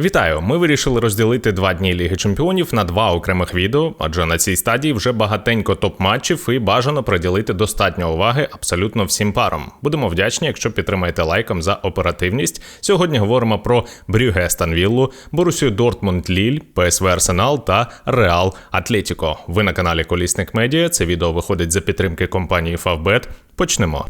Вітаю! Ми вирішили розділити два дні Ліги Чемпіонів на два окремих відео, адже на цій стадії вже багатенько топ-матчів і бажано приділити достатньо уваги абсолютно всім парам. Будемо вдячні, якщо підтримаєте лайком за оперативність. Сьогодні говоримо про Брюге Станвіллу, Борусію Дортмунд Ліль, ПСВ Арсенал та Реал Атлетіко. Ви на каналі Колісник Медіа. Це відео виходить за підтримки компанії Favbet. Почнемо.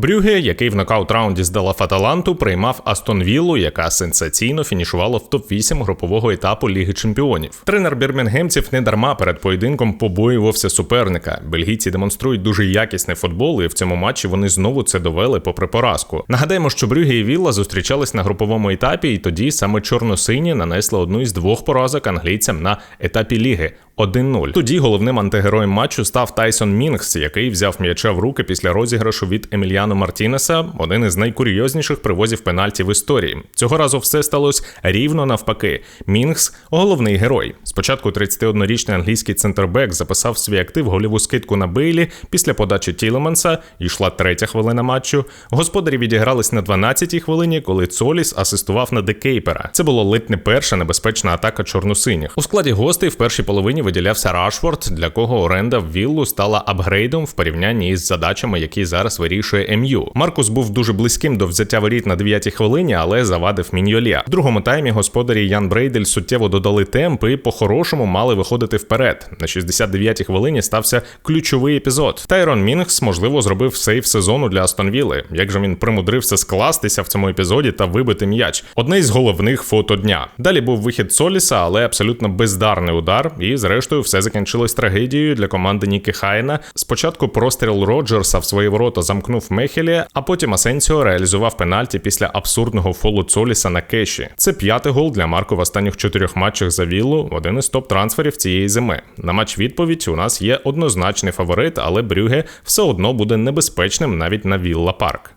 Брюге, який в нокаут раунді здала Фаталанту, приймав Астон Віллу, яка сенсаційно фінішувала в топ-8 групового етапу Ліги Чемпіонів. Тренер бірмінгемців не дарма перед поєдинком побоювався суперника. Бельгійці демонструють дуже якісний футбол, і в цьому матчі вони знову це довели попри поразку. Нагадаємо, що Брюге і Вілла зустрічались на груповому етапі, і тоді саме чорно-сині нанесли одну із двох поразок англійцям на етапі ліги. 1-0. Тоді головним антигероєм матчу став Тайсон Мінгс, який взяв м'яча в руки після розіграшу від Еміліано Мартінеса, один із найкурйозніших привозів пенальті в історії. Цього разу все сталося рівно навпаки. Мінгс головний герой. Спочатку 31-річний англійський центрбек записав свій актив голіву скидку на Бейлі після подачі Тілеманса. Йшла третя хвилина матчу. Господарі відігрались на 12-й хвилині, коли Цоліс асистував на Декейпера. Це було ледь не перша небезпечна атака чорносиніх. У складі гостей в першій половині виділявся Рашфорд, для кого оренда в Віллу стала апгрейдом в порівнянні із задачами, які зараз вирішує МЮ. Маркус був дуже близьким до взяття воріт на 9-й хвилині, але завадив Міньолія. В другому таймі господарі Ян Брейдель суттєво додали темп і по-хорошому мали виходити вперед. На 69-й хвилині стався ключовий епізод. Тайрон Мінгс, можливо, зробив сейв сезону для Астон Вілли. Як же він примудрився скластися в цьому епізоді та вибити м'яч? Одне із головних фото дня. Далі був вихід Соліса, але абсолютно бездарний удар. І, зрештою, все закінчилось трагедією для команди Ніки Хайна. Спочатку простріл Роджерса в свої ворота замкнув Мехелі, а потім Асенсіо реалізував пенальті після абсурдного фолу Цоліса на кеші. Це п'ятий гол для Марко в останніх чотирьох матчах за Віллу, один із топ-трансферів цієї зими. На матч відповідь у нас є однозначний фаворит, але Брюге все одно буде небезпечним навіть на Вілла Парк.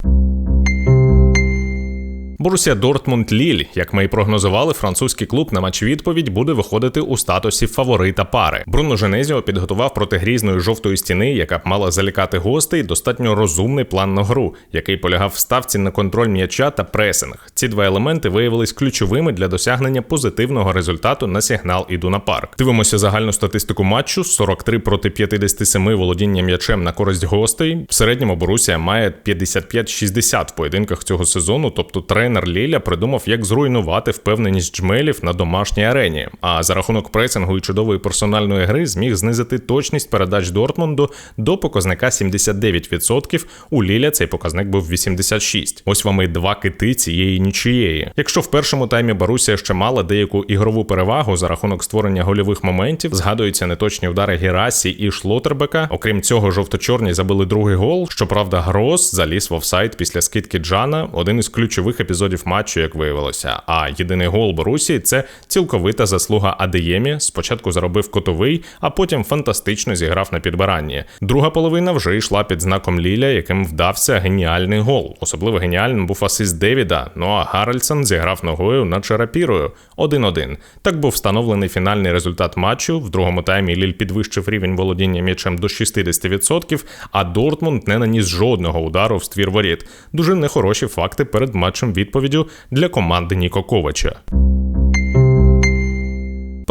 Борусія Дортмунд Ліль, як ми і прогнозували, французький клуб на матч відповідь буде виходити у статусі фаворита пари. Бруно Женезіо підготував проти грізної жовтої стіни, яка б мала залякати гостей, достатньо розумний план на гру, який полягав в ставці на контроль м'яча та пресинг. Ці два елементи виявились ключовими для досягнення позитивного результату на сигнал Ідуна Парк. Дивимося загальну статистику матчу: 43 проти 57 володіння м'ячем на користь гостей. В середньому Борусія має 55-60 в поєдинках цього сезону, тобто тренер тренер Ліля придумав, як зруйнувати впевненість джмелів на домашній арені. А за рахунок пресингу і чудової персональної гри зміг знизити точність передач Дортмунду до показника 79%. У Ліля цей показник був 86%. Ось вам і два кити цієї нічиєї. Якщо в першому таймі Барусія ще мала деяку ігрову перевагу за рахунок створення гольових моментів, згадуються неточні удари Герасі і Шлотербека. Окрім цього, жовто-чорні забили другий гол. Щоправда, Грос заліз в офсайд після скидки Джана, один із ключових епізодів епізодів матчу, як виявилося. А єдиний гол Борусі це цілковита заслуга Адеємі. Спочатку заробив котовий, а потім фантастично зіграв на підбиранні. Друга половина вже йшла під знаком Ліля, яким вдався геніальний гол. Особливо геніальним був асист Девіда. Ну а Гаральсон зіграв ногою над Шарапірою 1-1. Так був встановлений фінальний результат матчу. В другому таймі Ліль підвищив рівень володіння м'ячем до 60%, а Дортмунд не наніс жодного удару в ствір воріт. Дуже нехороші факти перед матчем від відповіддю для команди Ніко Ковача.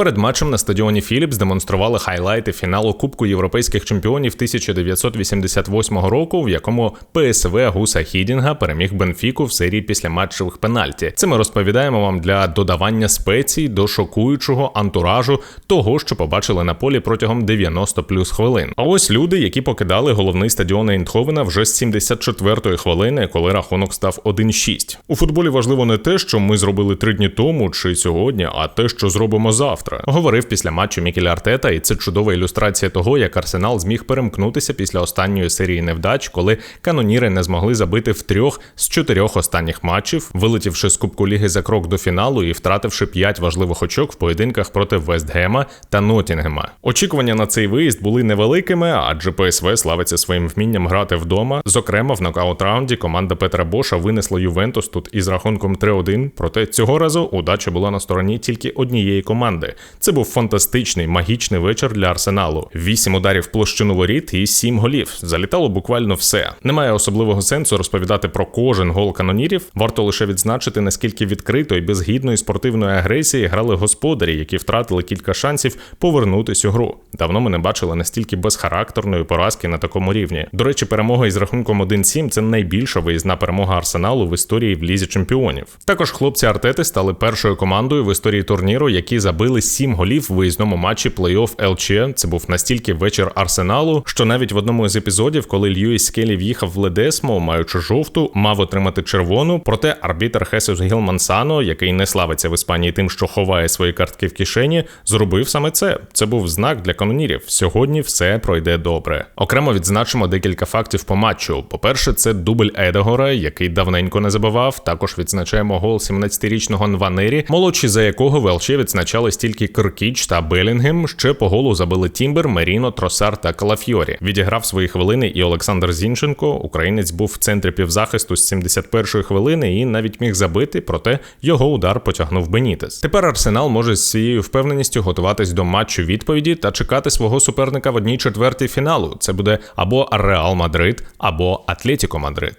Перед матчем на стадіоні Філіпс демонстрували хайлайти фіналу Кубку європейських чемпіонів 1998 року, в якому ПСВ Гуса Хідінга переміг Бенфіку в серії після матчевих пенальті. Це ми розповідаємо вам для додавання спецій до шокуючого антуражу того, що побачили на полі протягом 90 плюс хвилин. А ось люди, які покидали головний стадіон Ейнтховена вже з 74-ї хвилини, коли рахунок став 1-6. У футболі важливо не те, що ми зробили три дні тому чи сьогодні, а те, що зробимо завтра завтра. Говорив після матчу Мікель Артета, і це чудова ілюстрація того, як Арсенал зміг перемкнутися після останньої серії невдач, коли каноніри не змогли забити в трьох з чотирьох останніх матчів, вилетівши з Кубку Ліги за крок до фіналу і втративши п'ять важливих очок в поєдинках проти Вестгема та Нотінгема. Очікування на цей виїзд були невеликими, адже ПСВ славиться своїм вмінням грати вдома. Зокрема, в нокаут раунді команда Петра Боша винесла Ювентус тут із рахунком 3-1, Проте цього разу удача була на стороні тільки однієї команди. Це був фантастичний магічний вечір для арсеналу. Вісім ударів площину воріт і сім голів. Залітало буквально все. Немає особливого сенсу розповідати про кожен гол канонірів. Варто лише відзначити, наскільки відкрито і без гідної спортивної агресії грали господарі, які втратили кілька шансів повернутись у гру. Давно ми не бачили настільки безхарактерної поразки на такому рівні. До речі, перемога із рахунком 1-7 – це найбільша виїзна перемога арсеналу в історії в лізі чемпіонів. Також хлопці Артети стали першою командою в історії турніру, які забили 7 голів в виїзному матчі плей-офф ЛЧ. Це був настільки вечір арсеналу, що навіть в одному із епізодів, коли Льюіс Скелі в'їхав в Ледесмо, маючи жовту, мав отримати червону. Проте арбітер Хесус Гіл Мансано, який не славиться в Іспанії тим, що ховає свої картки в кишені, зробив саме це. Це був знак для канонірів. Сьогодні все пройде добре. Окремо відзначимо декілька фактів по матчу. По-перше, це дубль Едегора, який давненько не забивав. Також відзначаємо гол 17-річного Нванері, молодші за якого в ЛЧ відзначали стільки Киркіч та Белінгем. Ще по голу забили Тімбер, Меріно, Тросар та Калафьорі. Відіграв свої хвилини і Олександр Зінченко. Українець був в центрі півзахисту з 71-ї хвилини і навіть міг забити, проте його удар потягнув Бенітес. Тепер Арсенал може з цією впевненістю готуватись до матчу відповіді та чекати свого суперника в одній четвертій фіналу. Це буде або Реал Мадрид, або Атлетіко Мадрид.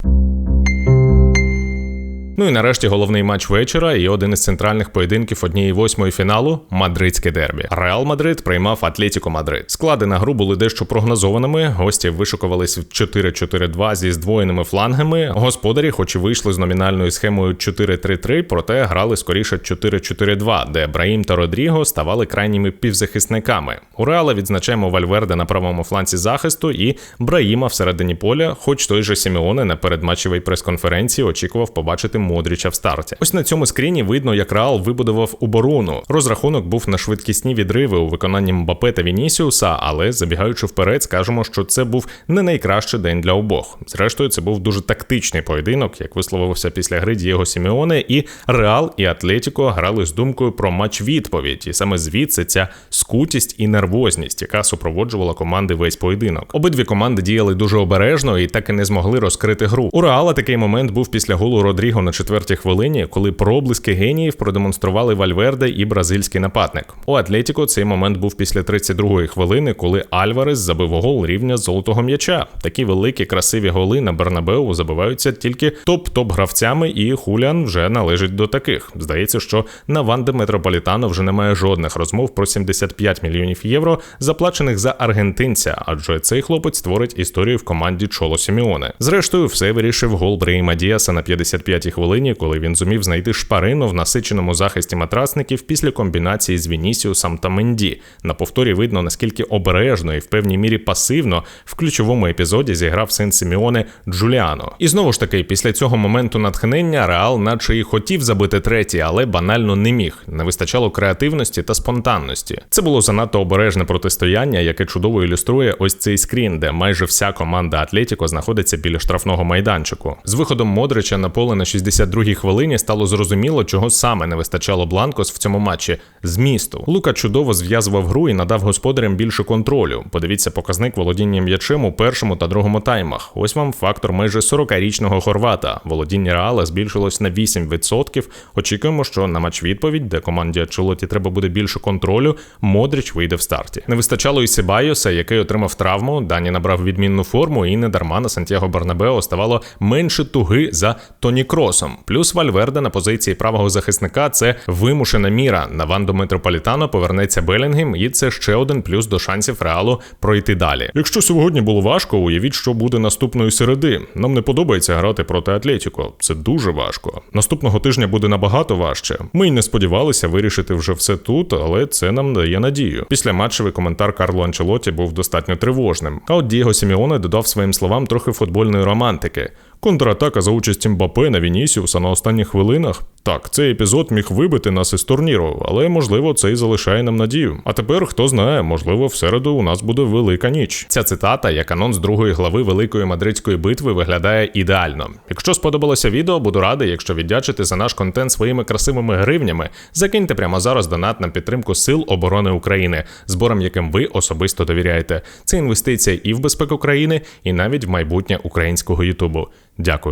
Ну і нарешті головний матч вечора і один із центральних поєдинків однієї восьмої фіналу мадридське дербі. Реал Мадрид приймав Атлетіко Мадрид. Склади на гру були дещо прогнозованими. Гості вишукувались в 4-4-2 зі здвоєними флангами. Господарі, хоч і вийшли з номінальною схемою 4-3-3, проте грали скоріше 4-4-2, де Браїм та Родріго ставали крайніми півзахисниками. У Реала відзначаємо Вальверде на правому фланці захисту і Браїма всередині поля, хоч той же Сімеоне на передматчевій прес-конференції очікував побачити Модріча в старті. Ось на цьому скріні видно, як Реал вибудував оборону. Розрахунок був на швидкісні відриви у виконанні Мбапе та Вінісіуса, але забігаючи вперед, скажемо, що це був не найкращий день для обох. Зрештою, це був дуже тактичний поєдинок, як висловився після гри Дієго Сімеоне, і Реал і Атлетіко грали з думкою про матч відповідь, і саме звідси ця скутість і нервозність, яка супроводжувала команди весь поєдинок. Обидві команди діяли дуже обережно і так і не змогли розкрити гру. У Реала такий момент був після голу Родріго на четвертій хвилині, коли проблиски геніїв продемонстрували Вальверде і бразильський нападник. У Атлетіко цей момент був після 32-ї хвилини, коли Альварес забив гол рівня золотого м'яча. Такі великі красиві голи на Бернабеу забиваються тільки топ-топ гравцями, і Хуліан вже належить до таких. Здається, що на Ванде Метрополітано вже немає жодних розмов про 75 мільйонів євро, заплачених за аргентинця, адже цей хлопець створить історію в команді Чоло Сіміоне. Зрештою, все вирішив гол Брейма Діаса на 55-й хвилині, коли він зумів знайти шпарину в насиченому захисті матрасників після комбінації з Вінісіусом та Менді. На повторі видно наскільки обережно і в певній мірі пасивно в ключовому епізоді зіграв син Сіміоне Джуліано. І знову ж таки, після цього моменту натхнення Реал, наче і хотів забити третій, але банально не міг. Не вистачало креативності та спонтанності. Це було занадто обережне протистояння, яке чудово ілюструє ось цей скрін, де майже вся команда Атлетіко знаходиться біля штрафного майданчику. З виходом Модрича на поле на 62-й хвилині стало зрозуміло, чого саме не вистачало Бланкос в цьому матчі змісту. Лука чудово зв'язував гру і надав господарям більше контролю. Подивіться показник володіння м'ячем у першому та другому таймах. Ось вам фактор майже 40-річного хорвата. Володіння реала збільшилось на 8%. Очікуємо, що на матч відповідь, де команді Ачулоті треба буде більше контролю, Модріч вийде в старті. Не вистачало і Сибайоса, який отримав травму. Дані набрав відмінну форму, і недарма на Сантьяго Бернабео ставало менше туги за Тоні Кросом. Плюс Вальверде на позиції правого захисника це вимушена міра. На Ванду Метрополітано повернеться Белінгем, і це ще один плюс до шансів реалу пройти далі. Якщо сьогодні було важко, уявіть, що буде наступної середи. Нам не подобається грати проти Атлетіко. Це дуже важко. Наступного тижня буде набагато важче. Ми й не сподівалися вирішити вже все тут, але це нам дає надію. Після матчевий коментар Карло Анчелоті був достатньо тривожним. А от Дієго Сіміоне додав своїм словам трохи футбольної романтики. Контратака за участі Мбапе на Вінісіуса на останніх хвилинах. Так, цей епізод міг вибити нас із турніру, але можливо це і залишає нам надію. А тепер хто знає, можливо, в середу у нас буде велика ніч. Ця цитата, як анонс другої глави Великої мадридської битви, виглядає ідеально. Якщо сподобалося відео, буду радий, якщо віддячите за наш контент своїми красивими гривнями, закиньте прямо зараз донат на підтримку Сил оборони України, зборам яким ви особисто довіряєте. Це інвестиція і в безпеку країни, і навіть в майбутнє українського Ютубу. Дякую.